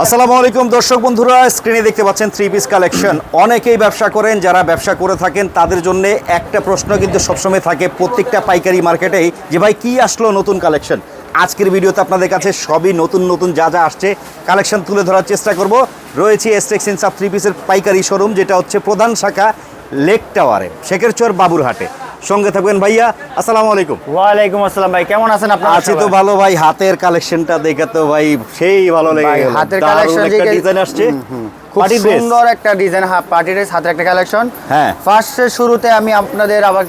আসসালামু আলাইকুম, দর্শক বন্ধুরা। স্ক্রিনে দেখতে পাচ্ছেন থ্রি পিস কালেকশন অনেকেই ব্যবসা করেন, যারা ব্যবসা করে থাকেন, তাদের জন্য একটা প্রশ্ন কিন্তু সবসময় থাকে প্রত্যেকটা পাইকারি মার্কেটেই যে, ভাই, কি আসলো নতুন কালেকশন আজকের ভিডিওতে আপনাদের কাছে সবই নতুন নতুন যা যা আসছে কালেকশন তুলে ধরার চেষ্টা করব। রয়েছে এসটেক্স ইনসাফ থ্রি পিসের পাইকারি শোরুম যেটা হচ্ছে প্রধান শাখা লেক টাওয়ারে, শেখেরচর বাবুরহাটে। সঙ্গে থাকবেন ভাইয়া আসসালামু আলাইকুম। ওয়ালাইকুম আসসালাম ভাই কেমন আছেন আপনারা আছি তো ভালো ভাই হাতের কালেকশনটা দেখে তো ভাই সেই ভালো লেগে গেল। হাতের কালেকশন যে ডিজাইন আসছে। খুব সুন্দর একটা ডিজাইন পার্টি ড্রেস হাতের একটা কালেকশন হ্যাঁ। ফার্স্টের শুরুতে আমি আপনাদের আবার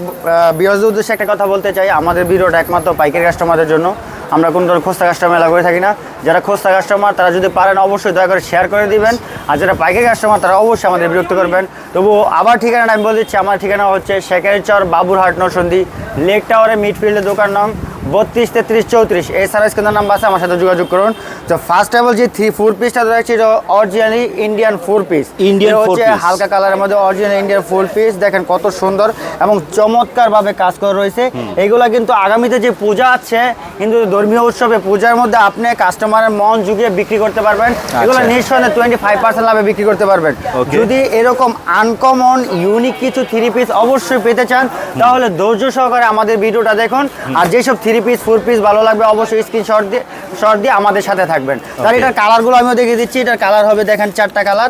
বিরোধী উদ্দেশ্যে একটা কথা বলতে চাই। আমাদের বিরোধ একমাত্র পাইকারি কাস্টমারদের জন্য। আমরা কোনো ধরনের খোস্তা কাস্টমার এলা করে থাকি না। যারা খোস্তা কাস্টমার তারা যদি পারেন অবশ্যই দয়া করে শেয়ার করে দিবেন। আর যারা পাইকারি কাস্টমার তারা অবশ্যই আমাদের বিরক্ত করবেন। তবু আবার ঠিকানাটা আমি বলে দিচ্ছি, আমার ঠিকানা হচ্ছে শেখারিচর বাবুরহাট নরসন্দি, লেক টাওয়ারে মিডফিল্ডের দোকান নাম বত্রিশ তেত্রিশ চৌত্রিশ। এই সার্ভিস কেন্দ্র নাম্বার আছে আমার সাথে যোগাযোগ করুন। তো ফার্স্ট অফ অল যে থ্রি ফোর পিসটা রয়েছে এটা originally Indian four piece Indian হচ্ছে হালকা কালারের মধ্যে অরিজিনাল ইন্ডিয়ান ফোর পিস দেখেন কত সুন্দর এবং চমৎকার ভাবে কাজ করা রয়েছে। এগুলা কিন্তু আগামীতে যে পূজা আছে হিন্দু ধর্মীয় উৎসবে পূজার মধ্যে আপনি কাস্টমারের মন জুগিয়ে বিক্রি করতে পারবেন। এগুলো নিঃসন্দেহে টোয়েন্টি ফাইভ পার্সেন্ট লাভে বিক্রি করতে পারবেন। যদি এরকম আনকমন ইউনিক কিছু থ্রি পিস অবশ্যই পেতে চান তাহলে ধৈর্য সহকারে আমাদের ভিডিওটা দেখুন। আর যেসব থ্রি পিস ফোর পিস ভালো লাগবে অবশ্যই স্ক্রিনশট দিয়ে শর্ট দিয়ে আমাদের সাথে থাকবেন। তাহলে এটার কালারগুলো আমিও দেখিয়ে দিচ্ছি এটার কালার হবে দেখেন চারটা কালার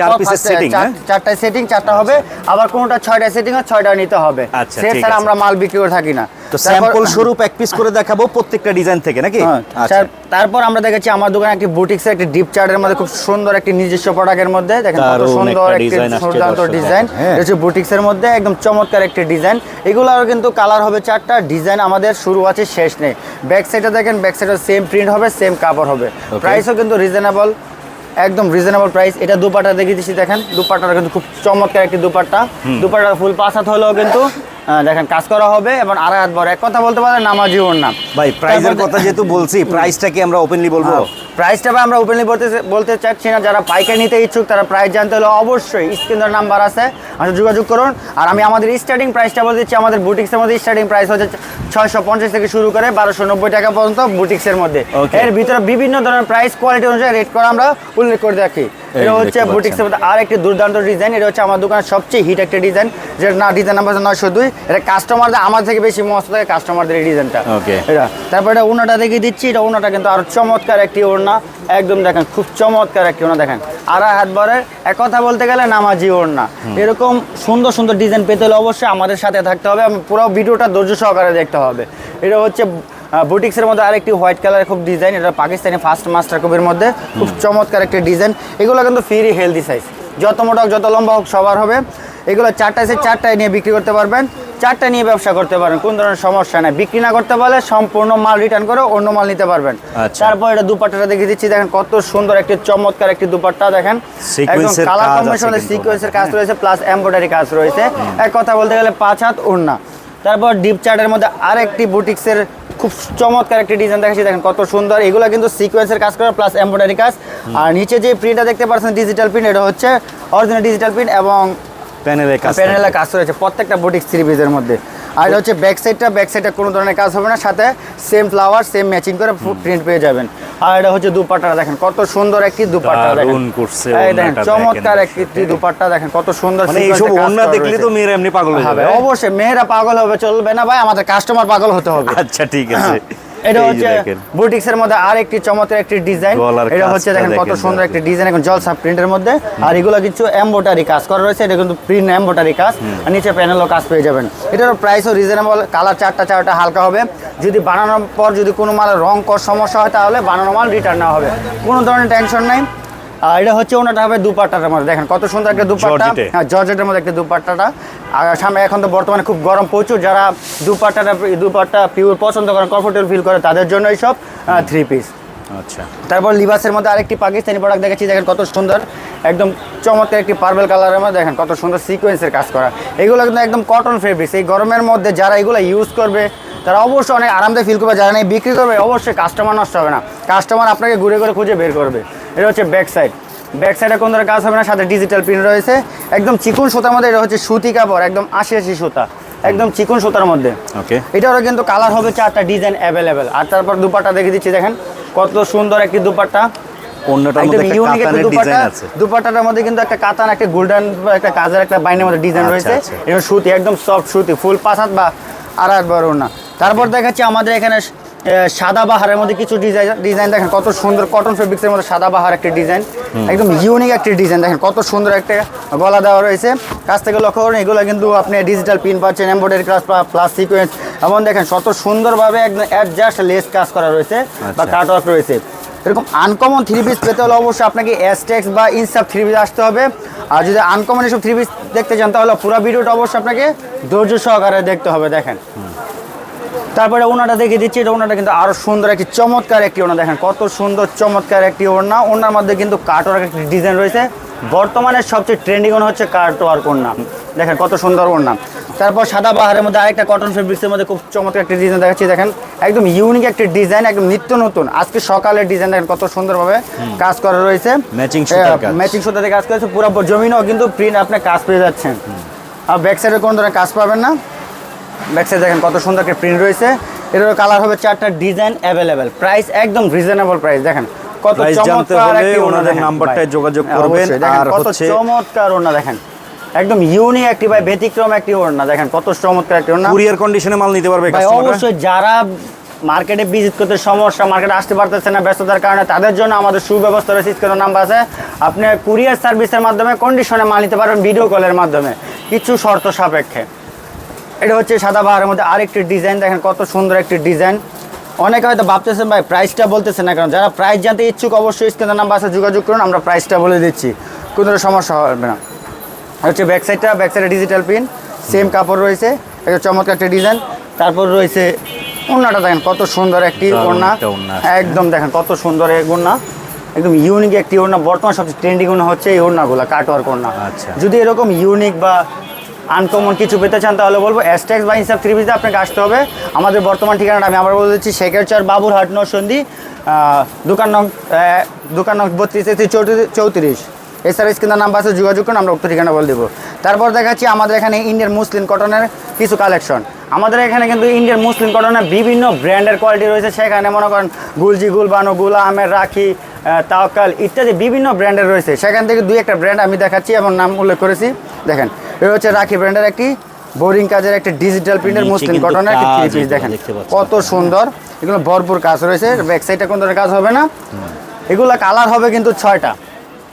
চারটা setting, হ্যাঁ? চারটায় সেটিং চারটা হবে আবার কোনটা ছয়টা সেটিং আর ছয়টা নিতে হবে। আচ্ছা, সেট ছাড়া আমরা মাল বিক্রি করে থাকি না। তো স্যাম্পল স্বরূপ এক পিস করে দেখাবো প্রত্যেকটা ডিজাইন থেকে নাকি? হ্যাঁ, আচ্ছা। স্যার, তারপর আমরা দেখেছি আমার দোকানে একটি বুটিক্স একটি ডিপ চার্টের মধ্যে খুব সুন্দর একটি নিজস্ব প্রোডাক্টের মধ্যে। দেখেন কত সুন্দর একটি দুর্দান্ত ডিজাইন হ্যাঁ। হচ্ছে বুটিক্সের মধ্যে একদম চমৎকার একটি ডিজাইন এগুলোর কিন্তু কালার হবে চারটা ডিজাইন আমাদের শুরু আছে শেষ নেই। ব্যাক সাইডে দেখেন ব্যাক সাইডে সেম প্রিন্ট হবে সেম কাপড় হবে। প্রাইসও কিন্তু রিজনেবল একদম রিজনেবল প্রাইস এটা দুপাটা দেখিয়ে দিচ্ছি দেখেন দুপাটাটা কিন্তু খুব চমৎকার একটি দুপাট্টা। দুপাটা ফুল পাঁচ হাত হলেও কিন্তু দেখেন কাজ করা হবে এবং আড়াই হাত বড়। এক কথা বলতে পারেন নামাজি ওর নাম। ভাই প্রাইজের কথা যেহেতু বলছি প্রাইসটা কি আমরা ওপেনলি বলব? প্রাইসটা ভাই আমরা ওপেনলি বলতে বলতে চাচ্ছি না যারা পাইকারি নিতে ইচ্ছুক তারা প্রাইস জানতে হলে অবশ্যই স্ক্রিনের নাম্বার আছে। আমাদের যোগাযোগ করুন। আর আমি আমাদের স্টার্টিং প্রাইসটা বলে দিচ্ছি আমাদের বুটিক্সের মধ্যে স্টার্টিং প্রাইস হচ্ছে ছয়শো পঞ্চাশ থেকে শুরু করে বারোশো নব্বই টাকা পর্যন্ত বুটিক্সের মধ্যে. এর ভিতরে বিভিন্ন ধরনের প্রাইস কোয়ালিটি অনুযায়ী রেট করে আমরা উল্লেখ করে রাখি এটা হচ্ছে বুটিক্সের মধ্যে আর একটি দুর্দান্ত ডিজাইন এটা হচ্ছে আমার দোকানের সবচেয়ে হিট একটা ডিজাইন যেটা না ডিজাইন নাম্বার নয়শো দুই। এটা কাস্টমারদের আমার থেকে বেশি মস্ত থাকে কাস্টমারদের এই ডিজাইনটা. এটা। তারপর এটা ওনাটা দেখিয়ে দিচ্ছি এটা ওনাটা কিন্তু আরও চমৎকার একটি ওড়না। একদম দেখেন খুব চমৎকার একটি ওড়না দেখেন। আড়াই হাত বরের এক কথা বলতে গেলে নামাজি ওড়না। এরকম সুন্দর সুন্দর ডিজাইন পেতে হলে অবশ্যই আমাদের সাথে থাকতে হবে এবং পুরো ভিডিওটা ধৈর্য সহকারে দেখতে হবে। এটা হচ্ছে বুটিক্সের মধ্যে আরেকটি হোয়াইট কালারের খুব ডিজাইন এটা পাকিস্তানি ফার্স্ট মাস্টার কপির মধ্যে। খুব চমৎকার একটি ডিজাইন এগুলো কিন্তু ফ্রি হেলদি সাইজ যত মোটা হোক যত লম্বা হোক সবার হবে। এগুলো চারটায় সে চারটায় নিয়ে বিক্রি করতে পারবেন। চারটা নিয়ে ব্যবসা করতে পারেন কোন ধরনের সমস্যা নাই। বিক্রি না করতে পারলে সম্পূর্ণ মাল রিটার্ন করে অন্য মাল নিতে পারবেন। আচ্ছা। তারপর এটা দুপাট্টাটা দেখে দিচ্ছি। দেখেন কত সুন্দর একটি চমৎকার একটি দুপাট্টা দেখেন। কালার কাজ আছে কম্বিনেশনে কিন্তু। সিকোয়েন্সের কাজ রয়েছে প্লাস এমব্রয়ডারি কাজ রয়েছে। এক কথা বলতে গেলে পাঁচ হাত ওড়না। তারপর ডিপ চার্টের মধ্যে আরেকটি বুটিক্সের খুব চমৎকার একটি ডিজাইন দেখাচ্ছি। দেখেন কত সুন্দর। এগুলো কিন্তু সিকোয়েন্সের কাজ করা প্লাস এমব্রয়ডারি কাজ। আর নিচে যে প্রিন্টটা দেখতে পাচ্ছেন ডিজিটাল প্রিন্ট এটা হচ্ছে অরিজিনাল ডিজিটাল প্রিন্ট এবং প্যানেলের কাজ প্যানেলে কাজ রয়েছে প্রত্যেকটা বুটিক থ্রি পিসের মধ্যে। আর এটা হচ্ছে ব্যাক সাইডটা ব্যাক সাইডে কোনো ধরনের কাজ হবে না সাথে সেম ফ্লাওয়ার সেম ম্যাচিং করে প্রিন্ট পেয়ে যাবেন। আর এটা হচ্ছে দুপাট্টা দেখেন কত সুন্দর একটি দুপাট্টা দেখেন। করছে দেখেন চমৎকার একটি দুপাট্টা দেখেন কত সুন্দর মানে এইসব করা দেখলে তো মেয়েরা এমনি পাগল হয়ে হ্যাঁ যাবে। অবশ্যই মেয়েরা পাগল হবে চলবে না ভাই আমাদের কাস্টমার পাগল হতে হবে। আচ্ছা ঠিক আছে। এটা হচ্ছে। বুটিক্স এর মধ্যে আর একটি চমৎকার একটি ডিজাইন। এটা হচ্ছে দেখেন কত সুন্দর একটি ডিজাইন। এখন জল সাব প্রিন্টের মধ্যে। আর এগুলো কিছু এমবোটারি কাজ করা রয়েছে। এটা কিন্তু প্রিন্ট এমবোটারি কাজ। আর নিচে প্যানেলও কাজ পেয়ে যাবেন। এটার প্রাইসও রিজনেবল কালার চারটা চারটা হালকা হবে। যদি বানানোর পর যদি কোনো মাল রং কর সমস্যা হয় তাহলে বানানো মাল রিটার্ন না হবে। কোনো ধরনের টেনশন নাই। আর এটা হচ্ছে ওনাটা হবে দুপাট্টাটার মধ্যে। দেখেন কত সুন্দর একটা দুপাট্টা। হ্যাঁ জর্জেটের মধ্যে একটা দুপাট্টাটা। আর সামনে এখন তো বর্তমানে খুব গরম প্রচুর। যারা দুপাট্টাটা দুপাট্টা পিওর পছন্দ করেন কমফোর্টেবল ফিল করে তাদের জন্য এইসব থ্রি পিস আচ্ছা। তারপর লিবাসের মধ্যে আরেকটি পাকিস্তানি প্রোডাক্ট দেখেছি দেখেন কত সুন্দর একদম চমৎকার একটি পার্পল কালারের মধ্যে। দেখেন কত সুন্দর সিকোয়েন্সের কাজ করা। এগুলো কিন্তু একদম কটন ফেব্রিক্স এই গরমের মধ্যে যারা এগুলো ইউজ করবে তারা অবশ্যই অনেক আরামদায়ক ফিল করবে। যারা নেই বিক্রি করবে অবশ্যই কাস্টমার নষ্ট হবে না। কাস্টমার আপনাকে ঘুরে ঘুরে খুঁজে বের করবে। এটা হচ্ছে ব্যাক সাইড ব্যাক সাইডে কোনো ধরনের কাজ হবে না সাথে ডিজিটাল প্রিন্ট রয়েছে। একদম চিকুন সুতার মধ্যে এটা হচ্ছে সুতি কাপড় একদম আশি আশি সুতা। একদম চিকুন সুতার মধ্যে। ওকে এটারও কিন্তু কালার হবে চারটা ডিজাইন অ্যাভেলেবেল আর তারপর দুপাট্টা দেখে দিচ্ছি দেখেন কত সুন্দর একটি একদম মধ্যে কিন্তু একটা কাতান একটা গোল্ডেন একটা কাজের একটা বাইনের মধ্যে ডিজাইন আচ্ছা, রয়েছে। আচ্ছা। এটা সুতি একদম সফট সুতি ফুল পাঁচ হাত বা হাত বড় না। তারপর দেখাচ্ছি আমাদের এখানে সাদা বাহারের মধ্যে কিছু ডিজাইন ডিজাইন দেখেন কত সুন্দর কটন ফেব্রিক্সের মধ্যে সাদা বাহার একটি ডিজাইন একদম ইউনিক একটা ডিজাইন দেখেন কত সুন্দর একটা গলা দেওয়া রয়েছে। কাছ থেকে লক্ষ্য করুন এগুলো কিন্তু আপনি ডিজিটাল পিন পাচ্ছেন এমব্রয়ডারি কাজ প্লাস সিকোয়েন্স এমন দেখেন কত সুন্দরভাবে একদম অ্যাডজাস্ট লেস কাজ করা রয়েছে বা আচ্ছা। কাট ওয়ার্ক রয়েছে। এরকম আনকমন থ্রি পিস পেতে হলে অবশ্যই আপনাকে এসটেক্স বা ইনসাপ থ্রি পিস আসতে হবে। আর যদি আনকমন এসব থ্রি পিস দেখতে চান তাহলে পুরো ভিডিওটা অবশ্যই আপনাকে ধৈর্য সহকারে দেখতে হবে দেখেন। তারপরে ওনাটা দেখে দিচ্ছি এটা ওনাটা কিন্তু আরও সুন্দর একটি চমৎকার একটি ওনা। দেখেন কত সুন্দর চমৎকার একটি ওনা ওনার মধ্যে কিন্তু কাট ওয়ার্ক একটি ডিজাইন রয়েছে। বর্তমানে সবচেয়ে ট্রেন্ডিং ওনা হচ্ছে কাট ওয়ার্ক ওনা দেখেন কত সুন্দর ওনা তারপর সাদা বাহারের মধ্যে আরেকটা কটন ফেব্রিক্সের মধ্যে খুব চমৎকার একটি ডিজাইন দেখাচ্ছি। দেখেন একদম ইউনিক একটি ডিজাইন একদম নিত্য নতুন। আজকে সকালের ডিজাইন দেখেন কত সুন্দরভাবে কাজ করা রয়েছে। সুতার ম্যাচিং সুতাতে কাজ করেছে পুরো জমিনও কিন্তু প্রিন্ট আপনি কাজ পেয়ে যাচ্ছেন। আর ব্যাক সাইডে কোনো ধরনের কাজ পাবেন না। ব্যাক সাইড দেখেন কত সুন্দর একটা প্রিন্ট রয়েছে। এটারও কালার হবে চারটা ডিজাইন অ্যাভেলেবেল প্রাইস একদম রিজনেবল প্রাইস দেখেন কত চমৎকার একটি ওনাদের নাম্বারটায় যোগাযোগ হ্যাঁ, করবেন। আর কত চমৎকার ওড়না দেখেন। একদম ইউনিক একটি ভাই ব্যতিক্রম একটি ওড়না দেখেন কত চমৎকার একটি ওড়না কুরিয়ার কন্ডিশনে মাল নিতে পারবে ভাই অবশ্যই যারা মার্কেটে ভিজিট করতে সমস্যা মার্কেটে আসতে পারতেছে না ব্যস্ততার কারণে তাদের জন্য আমাদের সুব্যবস্থা রয়েছে। স্ক্রিনের নাম্বার আছে। আপনি কুরিয়ার সার্ভিসের মাধ্যমে কন্ডিশনে মাল নিতে পারবেন ভিডিও কলের মাধ্যমে। কিছু শর্ত সাপেক্ষে। এটা হচ্ছে সাদা বাহারের মধ্যে আরেকটি ডিজাইন। দেখেন কত সুন্দর একটি ডিজাইন। অনেকে হয়তো ভাবতেছেন ভাই প্রাইসটা বলতেছেন না কারণ যারা প্রাইস জানতে ইচ্ছুক অবশ্যই স্ক্রিনের নাম্বার আছে যোগাযোগ করুন আমরা প্রাইসটা বলে দিচ্ছি। কোনো সমস্যা হবে না। হচ্ছে ব্যাক সাইডটা ব্যাক সাইডে ডিজিটাল পিন সেম কাপড় রয়েছে। একটা চমৎকার একটা ডিজাইন। তারপর রয়েছে ওড়নাটা দেখেন কত সুন্দর একটি ওড়না। একদম দেখেন কত সুন্দর এই ওড়না। একদম ইউনিক একটি ওড়না। বর্তমান সবচেয়ে ট্রেন্ডিং ওড়না হচ্ছে এই ওড়নাগুলো কাটওয়ার্ক ওড়না। আচ্ছা। যদি এরকম ইউনিক বা আনকমন কিছু পেতে চান তাহলে বলব অ্যাস্ট্যাক্স বা ইনসাফ থ্রি পিসে আপনাকে আসতে হবে। আমাদের বর্তমান ঠিকানাটা আমি আবার বলে দিচ্ছি শেখেরচর বাবুরহাট নরসন্দি আহ, দোকান নং দোকান নং বত্রিশ তেত্রিশ চৌত্রিশ এছাড়া স্ক্রিনের নাম্বার আছে যোগাযোগ করুন আমরা উক্ত ঠিকানা বলে দেবো। তারপর দেখাচ্ছি আমাদের এখানে ইন্ডিয়ান মুসলিম কটনের কিছু কালেকশন আমাদের এখানে কিন্তু ইন্ডিয়ান মুসলিম কটনের বিভিন্ন ব্র্যান্ডের কোয়ালিটি রয়েছে। সেখানে মনে করেন গুলজি গুলবানু গুলা আমের রাখি তাওকাল ইত্যাদি বিভিন্ন ব্র্যান্ডের রয়েছে। সেখান থেকে দুই একটা ব্র্যান্ড আমি দেখাচ্ছি এবং নাম উল্লেখ করেছি। দেখেন এটা হচ্ছে রাখি ব্র্যান্ডের একটি বোরিং কাজের একটা ডিজিটাল প্রিন্টের মুসলিম কটনের একটি থ্রি পিস দেখেন। কত সুন্দর। এগুলো ভরপুর কাজ রয়েছে। ব্যাক সাইডে কোনো ধরনের কাজ হবে না। এগুলো কালার হবে কিন্তু ছয়টা।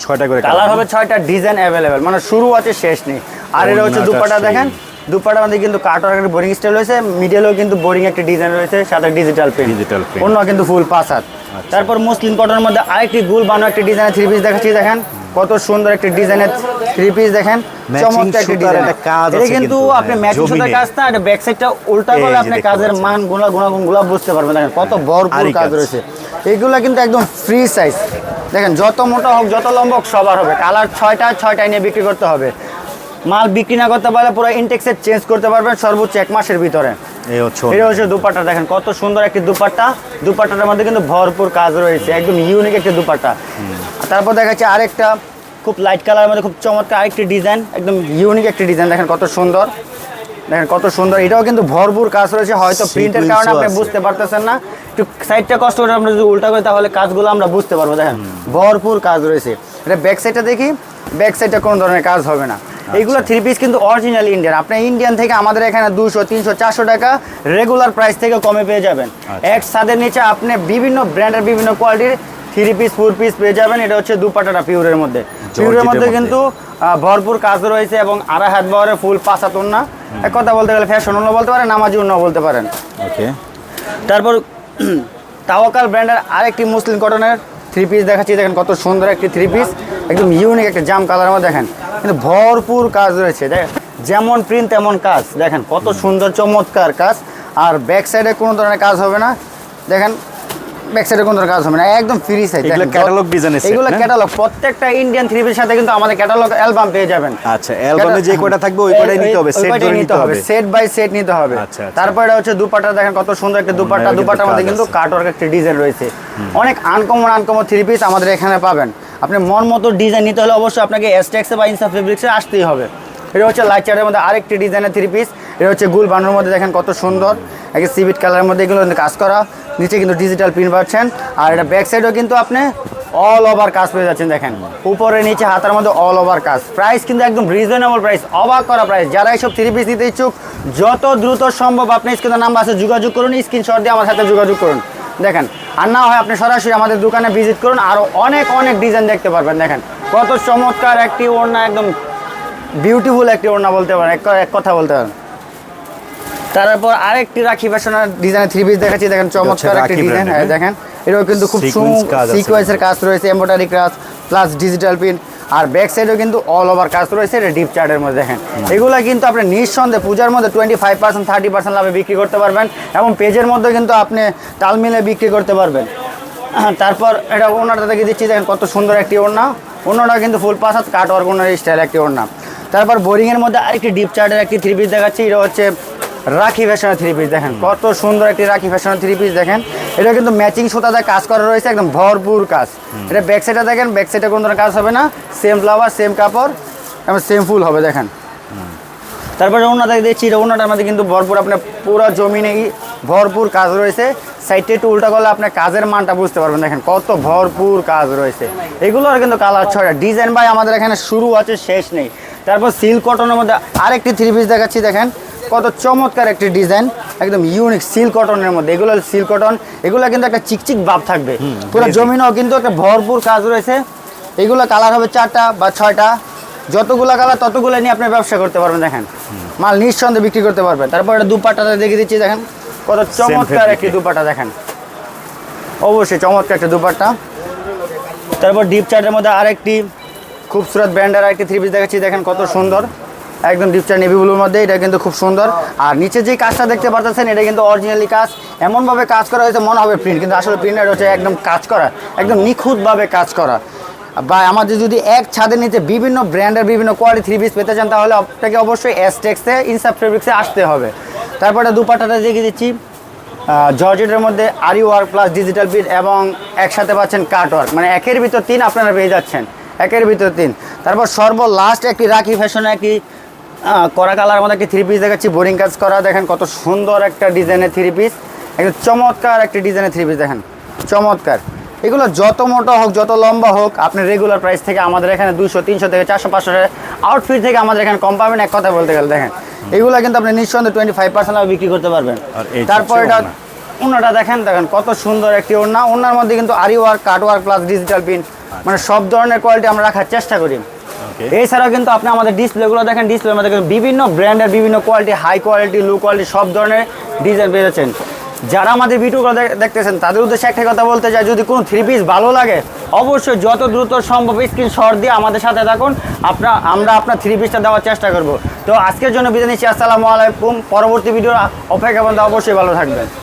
ছয়টা করে কালার হবে ছয়টা ডিজাইন অ্যাভেলেবেল মানে শুরু আছে শেষ নেই। আর এটা হচ্ছে দুপাটা দেখেন। দুপাটার মধ্যে কিন্তু কাটার একটা বোরিং স্টাইল রয়েছে। মিডলেও কিন্তু বোরিং একটা ডিজাইন রয়েছে সাথে ডিজিটাল পেন ডিজিটাল print। অন্য কিন্তু ফুল পাঁচ আচ্ছা। তারপর মুসলিম কটনের মধ্যে আরেকটি গুল বানো একটি ডিজাইনের থ্রি পিস দেখাচ্ছি দেখেন। কত সুন্দর একটা ডিজাইনের থ্রি পিস দেখেন। চমৎকার একটি ডিজাইন কাজ এটা আছে কিন্তু আপনি ম্যাচিং সুতার কাজ না এটা ব্যাক সাইডটা উল্টা করলে আপনি কাজের। মান গুণা গুণাগুণগুলা বুঝতে পারবেন। দেখেন কত ভরপুর কাজ। রয়েছে। এইগুলা কিন্তু একদম ফ্রি সাইজ দেখেন যত মোটা হোক যত লম্বা হোক সবার হবে। কালার ছয়টা ছয়টায় নিয়ে বিক্রি করতে হবে। মাল বিক্রি না করতে পারলে পুরো ইনটেক্সের চেঞ্জ করতে পারবেন সর্বোচ্চ এক মাসের ভিতরে। এই হচ্ছে এটা হচ্ছে দুপাট্টা দেখেন কত সুন্দর একটি দুপাট্টা। মধ্যে কিন্তু ভরপুর কাজ রয়েছে একদম ইউনিক একটি দুপাট্টা। তারপর দেখাচ্ছে আরেকটা খুব লাইট কালারের মধ্যে খুব চমৎকার আরেকটি ডিজাইন একদম ইউনিক একটি ডিজাইন দেখেন কত সুন্দর। দেখেন কত সুন্দর এটাও কিন্তু ভরপুর কাজ রয়েছে হয়তো প্রিন্টের কারণে আপনি বুঝতে পারতেছেন না। একটু সাইডটা কষ্ট করে আমরা যদি উল্টা করি তাহলে কাজগুলো আমরা বুঝতে পারব দেখেন। ভরপুর কাজ রয়েছে। এটা ব্যাক সাইডটা দেখি ব্যাক সাইডটা কোনো ধরনের কাজ হবে না। এইগুলো থ্রি পিস কিন্তু অরিজিনাল ইন্ডিয়ান আপনি ইন্ডিয়ান থেকে আমাদের এখানে দুশো তিনশো চারশো টাকা রেগুলার প্রাইস থেকে কমে পেয়ে যাবেন। আচ্ছা। এক সাদের নিচে আপনি বিভিন্ন ব্র্যান্ডের বিভিন্ন কোয়ালিটির থ্রি পিস ফোর পিস পেয়ে যাবেন। এটা হচ্ছে দুপাটাটা পিউরের মধ্যে। পিউরের মধ্যে। কিন্তু ভরপুর কাজ রয়েছে এবং আড়াই হাত বহরে ফুল পাঁচ হাত না এক কথা বলতে গেলে ফ্যাশন অন্য বলতে পারেন নামাজি অন্য বলতে পারেন। ওকে তারপর তাওয়াকাল ব্র্যান্ডের আরেকটি মুসলিম কটনের থ্রি পিস দেখাচ্ছি, দেখেন কত সুন্দর একটি থ্রি পিস একদম ইউনিক একটা জাম কালার মধ্যে দেখেন, কিন্তু ভরপুর কাজ রয়েছে। দেখেন যেমন প্রিন্ট তেমন কাজ। দেখেন কত সুন্দর চমৎকার কাজ, আর ব্যাক সাইডে কোনো ধরনের কাজ হবে না। দেখেন ব্যাক সাইডে কোনো কাজ হবে না একদম ফ্রি সাইড এগুলো এর এগুলো ক্যাটালগ প্রত্যেকটা ইন্ডিয়ান থ্রি পিসের সাথে কিন্তু আমাদের ক্যাটালগ অ্যালবাম পেয়ে যাবেন। আচ্ছা অ্যালবামে যে কয়টা থাকবে ওই কয়টাই নিতে হবে সেট করে নিতে হবে? সেট বাই সেট নিতে হবে। আচ্ছা, আচ্ছা। তারপর এটা হচ্ছে দুপাট্টা দেখেন কত সুন্দর একটা দুপাট্টা কিন্তু দুপাট্টার মধ্যে কিন্তু। কাটওয়ার্ক একটা ডিজাইন রয়েছে। অনেক আনকমন আনকমন থ্রি পিস আমাদের এখানে পাবেন। আপনি মন মতো ডিজাইন নিতে হলে অবশ্যই আপনাকে এসটেক্সে বা ইনসা ফেব্রিক্সে আসতেই হবে। এটা হচ্ছে লাইট চার্টের মধ্যে আরেকটি ডিজাইনের থ্রি পিস এটা হচ্ছে গুল বানুর মধ্যে দেখেন কত সুন্দর। একটা সিভিট কালারের মধ্যে এগুলো কাজ করা। নিচে কিন্তু ডিজিটাল প্রিন্ট পাচ্ছেন আর এটা ব্যাক সাইডেও কিন্তু আপনি অল ওভার কাজ পেয়ে যাচ্ছেন, দেখেন। উপরে, নিচে, হাতের মধ্যে অল ওভার কাজ। প্রাইস কিন্তু একদম রিজনেবল প্রাইস অবাক করা প্রাইস যারা এইসব থ্রি পিস নিতে ইচ্ছুক, যত দ্রুত সম্ভব আপনি স্ক্রিনের নাম্বার আছে, যোগাযোগ করুন স্ক্রিনশট দিয়ে আমার সাথে যোগাযোগ করুন। দেখেন, আর না হয় আপনি সরাসরি আমাদের দোকানে ভিজিট করুন আরও অনেক অনেক ডিজাইন দেখতে পারবেন, দেখেন। কত চমৎকার একটি ওড়না, একদম বিউটিফুল একটি ওড়না বলতে পারেন, এক এক কথা বলতে পারেন। তারপর আরেকটি রাখি ফ্যাশনের ডিজাইনের থ্রি পিস দেখাচ্ছি। দেখেন চমৎকার একটি ডিজাইন হ্যাঁ দেখেন। এটাও কিন্তু খুব সিকোয়েন্সের কাজ রয়েছে এমব্রয়ডারি কাজ প্লাস ডিজিটাল প্রিন্ট আর ব্যাক সাইডেও কিন্তু অল ওভার কাজ রয়েছে এটা ডিপ চার্টের মধ্যে দেখেন এগুলো কিন্তু আপনি নিঃসন্দেহে পূজার মধ্যে twenty five percent thirty percent লাভে বিক্রি করতে পারবেন এবং পেজের মধ্যে কিন্তু আপনি তাল মিলে বিক্রি করতে পারবেন। হ্যাঁ, তারপর এটা ওনারটা দেখে দিচ্ছি দেখেন কত সুন্দর একটি ওড়না। ওনাটা কিন্তু ফুল পাস হাত কাট ওয়ার্ক ওনার স্টাইল একটি ওড়না। তারপর বোরিংয়ের মধ্যে আরেকটি ডিপ চার্টের একটি থ্রি পিস দেখাচ্ছি এটা হচ্ছে রাখি ফ্যাশনের থ্রি পিস দেখেন। কত সুন্দর একটি রাখি ফ্যাশনের থ্রি পিস দেখেন। এটা কিন্তু ম্যাচিং সুতাতে কাজ করা রয়েছে একদম ভরপুর কাজ। এটা ব্যাক সাইডে দেখেন ব্যাক সাইডে কোনো ধরনের কাজ হবে না। সেম ফ্লাওয়ার সেম কাপড় এবং সেম ফুল হবে দেখেন। তারপরে ওনাটা দেখছি এটা ওনাটার মধ্যে কিন্তু ভরপুর আপনার পুরো জমিনেই ভরপুর কাজ রয়েছে। সাইডে একটু উল্টা করলে আপনার কাজের মানটা বুঝতে পারবেন দেখেন। কত ভরপুর কাজ রয়েছে। এগুলোর কিন্তু কালার ছয়টা ডিজাইন ভাই আমাদের এখানে শুরু আছে শেষ নেই। তারপর সিল্ক কটনের মধ্যে আরেকটি থ্রি পিস দেখাচ্ছি দেখেন। কত চমৎকার একটি ডিজাইন একদম ইউনিক সিল্ক কটনের মধ্যে। এগুলো সিল্ক কটন এগুলো কিন্তু একটা চিকচিক ভাব থাকবে। পুরো জমিনও কিন্তু একটা ভরপুর কাজ রয়েছে। এগুলো কালার হবে চারটা বা ছয়টা। যতগুলো কালার ততগুলো নিয়ে আপনি ব্যবসা করতে পারবেন দেখেন। মাল নিঃসন্দেহে বিক্রি করতে পারবেন। তারপর এটা দুপাটাটা দেখে দিচ্ছি দেখেন। কত চমৎকার একটি দুপাটা দেখেন। অবশ্যই চমৎকার একটা দুপাট্টা তারপর ডিপ চার্টের মধ্যে আরেকটি খুবসুরত ব্র্যান্ডের আরেকটি থ্রি পিস দেখাচ্ছি দেখেন কত সুন্দর। একদম ডিপ চার্ট নেভি ব্লুর মধ্যে, এটা কিন্তু খুব সুন্দর। আর নিচে যে কাজটা দেখতে পাচ্ছেন এটা কিন্তু অরিজিনালি কাজ। এমনভাবে কাজ করা হয়েছে, মনে হবে প্রিন্ট কিন্তু আসলে প্রিন্টার হচ্ছে একদম কাজ করা, একদম নিখুঁতভাবে কাজ করা। বা আমাদের যদি এক ছাদের নিচে বিভিন্ন ব্র্যান্ডের বিভিন্ন কোয়ালিটি থ্রি পিস পেতে চান, তাহলে আপনাকে অবশ্যই এসটেক্সে ইনসাপ ফেব্রিক্সে আসতে হবে। তারপরে দুপাটাটা দেখিয়ে দিচ্ছি জর্জেটের মধ্যে আরি ওয়ার্ক প্লাস ডিজিটাল প্রিন্ট এবং একসাথে পাচ্ছেন কাট ওয়ার্ক মানে একের ভিতর তিন আপনারা পেয়ে যাচ্ছেন। একের ভিতর তিন। তারপর সর্ব লাস্ট একটি রাখি ফ্যাশনে একটি করা কালার মধ্যে একটি থ্রি পিস দেখাচ্ছি। বোরিং কাজ করা দেখেন কত সুন্দর একটা ডিজাইনের থ্রি পিস একদম চমৎকার একটি ডিজাইনের থ্রি পিস দেখেন। চমৎকার। এগুলো যত মোটা হোক যত লম্বা হোক আপনি রেগুলার প্রাইস থেকে আমাদের এখানে দুশো তিনশো থেকে চারশো পাঁচশো আউটফিট থেকে আমাদের এখানে কম পাবেন। এক কথা বলতে গেলে দেখেন। এগুলো কিন্তু আপনি নিঃসন্দেহে টোয়েন্টি ফাইভ পার্সেন্ট বিক্রি করতে পারবেন। তারপর এটা। ওনাটা দেখেন দেখেন কত সুন্দর একটি ওড়না। ওড়নার মধ্যে কিন্তু aari work cut work plus digital print মানে সব ধরনের কোয়ালিটি আমরা রাখার চেষ্টা করি। এছাড়াও কিন্তু আপনি আমাদের ডিসপ্লেগুলো দেখেন ডিসপ্লের মধ্যে কিন্তু বিভিন্ন ব্র্যান্ডের বিভিন্ন quality, high quality low quality সব ধরনের ডিজাইন পেয়েছেন যারা আমাদের ভিডিওগুলো দেখ- দেখতেছেন, তাদের উদ্দেশ্যে একটা কথা বলতে চাই, যদি কোনো থ্রি পিস ভালো লাগে, অবশ্যই যত দ্রুত সম্ভব স্ক্রিনশট দিয়ে আমাদের সাথে থাকুন। আপনার আমরা আপনার থ্রি পিসটা দেওয়ার চেষ্টা করব। তো আজকের জন্য বিদায় নিচ্ছি, আসসালামু আলাইকুম। পরবর্তী ভিডিও অপেক্ষা বন্ধ অবশ্যই ভালো থাকবেন।